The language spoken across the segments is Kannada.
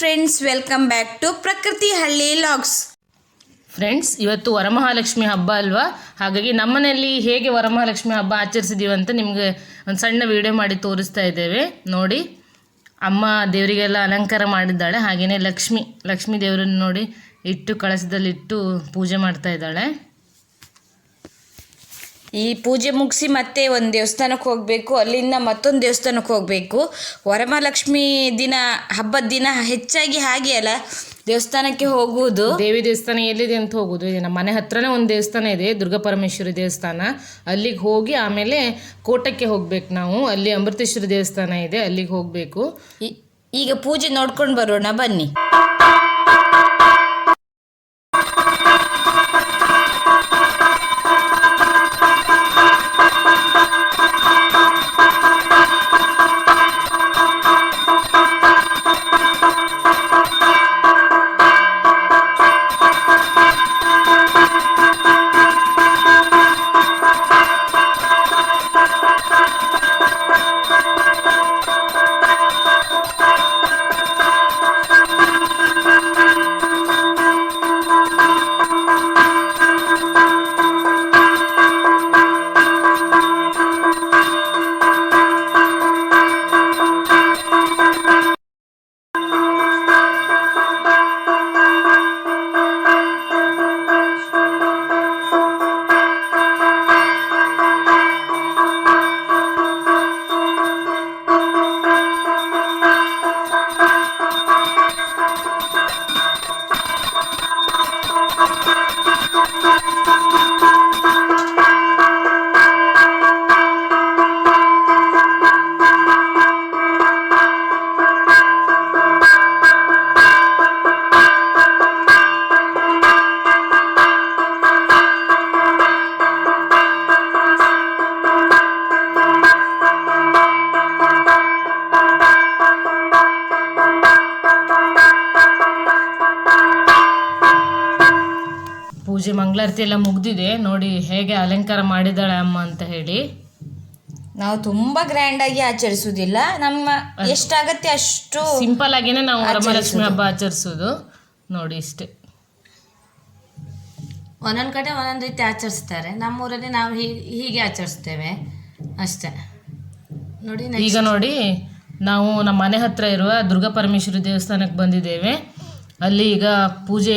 ಫ್ರೆಂಡ್ಸ್ ವೆಲ್ಕಮ್ ಬ್ಯಾಕ್ ಟು ಪ್ರಕೃತಿ ಹಳ್ಳಿ ಲಾಗ್ಸ್ ಫ್ರೆಂಡ್ಸ್ ಇವತ್ತು ವರಮಹಾಲಕ್ಷ್ಮಿ ಹಬ್ಬ ಅಲ್ವಾ? ಹಾಗಾಗಿ ನಮ್ಮನೆಯಲ್ಲಿ ಹೇಗೆ ವರಮಹಾಲಕ್ಷ್ಮಿ ಹಬ್ಬ ಆಚರಿಸಿದೀವಿ ಅಂತ ನಿಮಗೆ ಒಂದು ಸಣ್ಣ ವಿಡಿಯೋ ಮಾಡಿ ತೋರಿಸ್ತಾ ಇದ್ದೇವೆ. ನೋಡಿ, ಅಮ್ಮ ದೇವರಿಗೆಲ್ಲ ಅಲಂಕಾರ ಮಾಡಿದ್ದಾಳೆ ಹಾಗೆಯೇ ಲಕ್ಷ್ಮಿ ಲಕ್ಷ್ಮಿ ದೇವರನ್ನು ನೋಡಿ ಇಟ್ಟು ಕಳಸದಲ್ಲಿಟ್ಟು ಪೂಜೆ ಮಾಡ್ತಾ ಇದ್ದಾಳೆ. ಈ ಪೂಜೆ ಮುಗಿಸಿ ಮತ್ತೆ ಒಂದು ದೇವಸ್ಥಾನಕ್ಕೆ ಹೋಗಬೇಕು. ಅಲ್ಲಿಂದ ಮತ್ತೊಂದು ದೇವಸ್ಥಾನಕ್ಕೆ ಹೋಗಬೇಕು. ವರಮಹಾಲಕ್ಷ್ಮಿ ದಿನ ಹಬ್ಬದ ದಿನ ಹೆಚ್ಚಾಗಿ ಹಾಗೆ ಅಲ್ಲ ದೇವಸ್ಥಾನಕ್ಕೆ ಹೋಗುವುದು. ದೇವಿ ದೇವಸ್ಥಾನ ಎಲ್ಲಿದೆ ಅಂತ ಹೋಗುದು ನಮ್ಮ ಮನೆ ಹತ್ರನೇ ಒಂದು ದೇವಸ್ಥಾನ ಇದೆ ದುರ್ಗಾ ಪರಮೇಶ್ವರಿ ದೇವಸ್ಥಾನ. ಅಲ್ಲಿಗೆ ಹೋಗಿ ಆಮೇಲೆ ಕೋಟಕ್ಕೆ ಹೋಗ್ಬೇಕು ನಾವು. ಅಲ್ಲಿ ಅಮೃತೇಶ್ವರಿ ದೇವಸ್ಥಾನ ಇದೆ ಅಲ್ಲಿಗೆ ಹೋಗಬೇಕು. ಈ- ಈಗ ಪೂಜೆ ನೋಡ್ಕೊಂಡು ಬರೋಣ ಬನ್ನಿ. ಪೂಜೆ ಮಂಗಳಾರತಿ ಎಲ್ಲ ಮುಗ್ದಿದೆ. ನೋಡಿ ಹೇಗೆ ಅಲಂಕಾರ ಮಾಡಿದ್ದಾಳೆ ಅಮ್ಮ ಅಂತ ಹೇಳಿ. ನಾವು ತುಂಬಾ ಗ್ರ್ಯಾಂಡ್ ಆಗಿ ಆಚರಿಸುವುದಿಲ್ಲ. ನಮ್ಮ ಎಷ್ಟಾಗತ್ತೆ ಅಷ್ಟು ಸಿಂಪಲ್ ಆಗಿನೇ ನಾವು ವರಮಹಾಲಕ್ಷ್ಮಿ ಹಬ್ಬ ಆಚರಿಸೋದು ನೋಡಿ ಇಷ್ಟೇ. ಒಂದೊಂದು ಕಡೆ ಒಂದೊಂದು ರೀತಿ ಆಚರಿಸ್ತಾರೆ. ನಮ್ಮೂರಲ್ಲಿ ನಾವು ಹೀಗೆ ಆಚರಿಸ್ತೇವೆ. ಅಷ್ಟೇ. ನೋಡಿ ಈಗ ನೋಡಿ ನಾವು ನಮ್ಮ ಮನೆ ಹತ್ರ ಇರುವ ದುರ್ಗಾ ಪರಮೇಶ್ವರಿ ದೇವಸ್ಥಾನಕ್ಕೆ ಬಂದಿದ್ದೇವೆ. ಅಲ್ಲಿ ಈಗ ಪೂಜೆ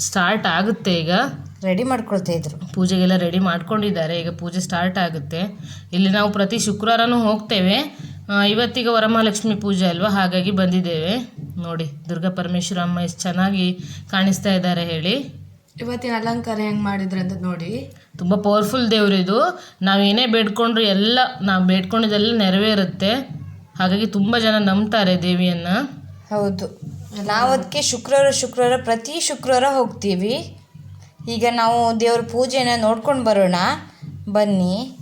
ಸ್ಟಾರ್ಟ್ ಆಗುತ್ತೆ ಈಗ. ರೆಡಿ ಮಾಡ್ಕೊಳ್ತಾ ಇದ್ರು. ಪೂಜೆಗೆಲ್ಲ ರೆಡಿ ಮಾಡ್ಕೊಂಡಿದ್ದಾರೆ. ಈಗ ಪೂಜೆ ಸ್ಟಾರ್ಟ್ ಆಗುತ್ತೆ. ಇಲ್ಲಿ ನಾವು ಪ್ರತಿ ಶುಕ್ರವಾರನೂ ಹೋಗ್ತೇವೆ. ಇವತ್ತಿಗ ವರಮಹಾಲಕ್ಷ್ಮಿ ಪೂಜೆ ಅಲ್ವಾ? ಹಾಗಾಗಿ ಬಂದಿದ್ದೇವೆ. ನೋಡಿ ದುರ್ಗಾ ಪರಮೇಶ್ವರ ಅಮ್ಮ ಎಷ್ಟು ಚೆನ್ನಾಗಿ ಕಾಣಿಸ್ತಾ ಇದ್ದಾರೆ ಹೇಳಿ. ಇವತ್ತಿನ ಅಲಂಕಾರ ಹೆಂಗೆ ಮಾಡಿದ್ರೆ ಅಂತ ನೋಡಿ. ತುಂಬ ಪವರ್ಫುಲ್ ದೇವರು ಇದು. ನಾವೇನೇ ಬೇಡ್ಕೊಂಡ್ರು ಎಲ್ಲ ನಾವು ಬೇಡ್ಕೊಂಡಿದ್ದೆಲ್ಲ ನೆರವೇರುತ್ತೆ. ಹಾಗಾಗಿ ತುಂಬ ಜನ ನಂಬ್ತಾರೆ ದೇವಿಯನ್ನು. ಹೌದು. ನಾವು ಅದಕ್ಕೆ ಶುಕ್ರವಾರ ಶುಕ್ರವಾರ ಪ್ರತಿ ಶುಕ್ರವಾರ ಹೋಗ್ತೀವಿ. ಈಗ ನಾವು ದೇವ್ರ ಪೂಜೆನ ನೋಡ್ಕೊಂಡು ಬರೋಣ. ಬನ್ನಿ.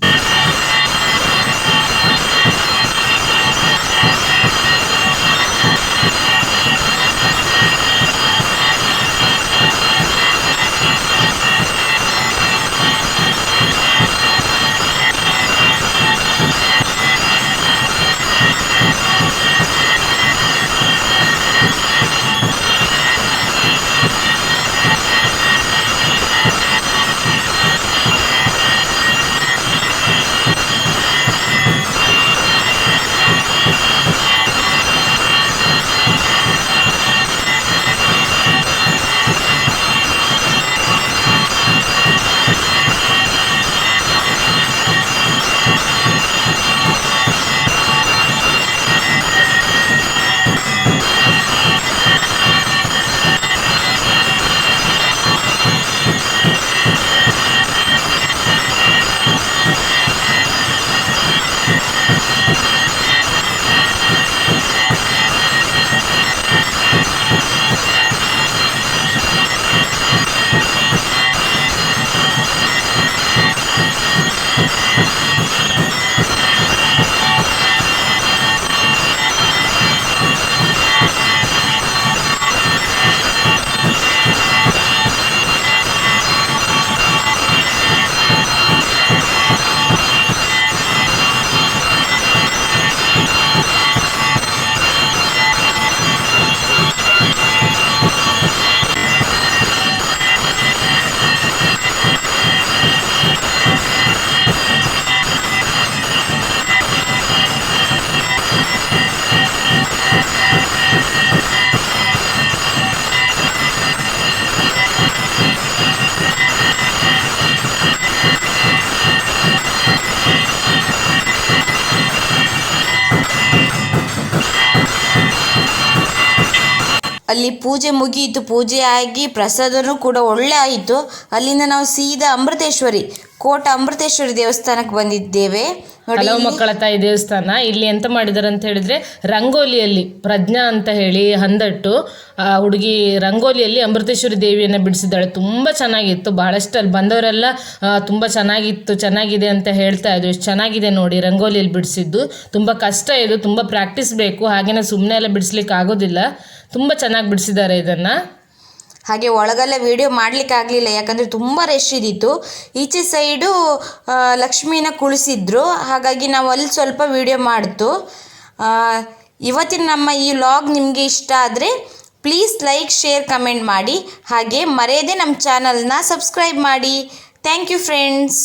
ಅಲ್ಲಿ ಪೂಜೆ ಮುಗಿಯಿತು. ಪೂಜೆ ಆಗಿ ಪ್ರಸಾದನೂ ಕೂಡ ಒಳ್ಳೆ ಆಯಿತು. ಅಲ್ಲಿಂದ ನಾವು ಸೀದಾ ಅಮೃತೇಶ್ವರಿ ಕೋಟ ಅಮೃತೇಶ್ವರಿ ದೇವಸ್ಥಾನಕ್ಕೆ ಬಂದಿದ್ದೇವೆ. ನೋಡಿ ಹಲವು ಮಕ್ಕಳ ತಾಯಿ ದೇವಸ್ಥಾನ. ಇಲ್ಲಿ ಎಂತ ಮಾಡಿದಾರೆ ಅಂತ ಹೇಳಿದ್ರೆ ರಂಗೋಲಿಯಲ್ಲಿ ಪ್ರಜ್ಞಾ ಅಂತ ಹೇಳಿ ಹಂದಟ್ಟು ಆ ಹುಡುಗಿ ರಂಗೋಲಿಯಲ್ಲಿ ಅಮೃತೇಶ್ವರಿ ದೇವಿಯನ್ನು ಬಿಡಿಸಿದ್ದಾಳೆ. ತುಂಬ ಚೆನ್ನಾಗಿತ್ತು. ಬಹಳಷ್ಟು ಅಲ್ಲಿ ಬಂದವರೆಲ್ಲ ಆ, ತುಂಬ ಚೆನ್ನಾಗಿತ್ತು ಚೆನ್ನಾಗಿದೆ ಅಂತ ಹೇಳ್ತಾ ಇದ್ರು. ಎಷ್ಟು ಚೆನ್ನಾಗಿದೆ ನೋಡಿ ರಂಗೋಲಿಯಲ್ಲಿ ಬಿಡಿಸಿದ್ದು. ತುಂಬ ಕಷ್ಟ ಇದು ತುಂಬ ಪ್ರಾಕ್ಟೀಸ್ ಬೇಕು. ಹಾಗೇನೆ ಸುಮ್ಮನೆ ಎಲ್ಲ ಬಿಡಿಸ್ಲಿಕ್ಕೆ ಆಗೋದಿಲ್ಲ. ತುಂಬ ಚೆನ್ನಾಗಿ ಬಿಡಿಸಿದ್ದಾರೆ ಇದನ್ನು. ಹಾಗೆ ಒಳಗೆಲ್ಲ ವಿಡಿಯೋ ಮಾಡಲಿಕ್ಕೆ ಆಗಲಿಲ್ಲ, ಯಾಕಂದರೆ ತುಂಬ ರಶ್ ಇದ್ದಿತ್ತು ಈಚೆ ಸೈಡು ಲಕ್ಷ್ಮಿನ ಕುಳಿಸಿದ್ರು. ಹಾಗಾಗಿ ನಾವು ಅಲ್ಲಿ ಸ್ವಲ್ಪ ವಿಡಿಯೋ ಮಾಡ್ತು. ಇವತ್ತಿನ ನಮ್ಮ ಈ ವ್ಲಾಗ್ ನಿಮಗೆ ಇಷ್ಟ ಆದರೆ ಪ್ಲೀಸ್ ಲೈಕ್ ಶೇರ್ ಕಮೆಂಟ್ ಮಾಡಿ. ಹಾಗೆ ಮರೆಯದೆ ನಮ್ಮ ಚಾನಲ್ನ ಸಬ್ಸ್ಕ್ರೈಬ್ ಮಾಡಿ. Thank you friends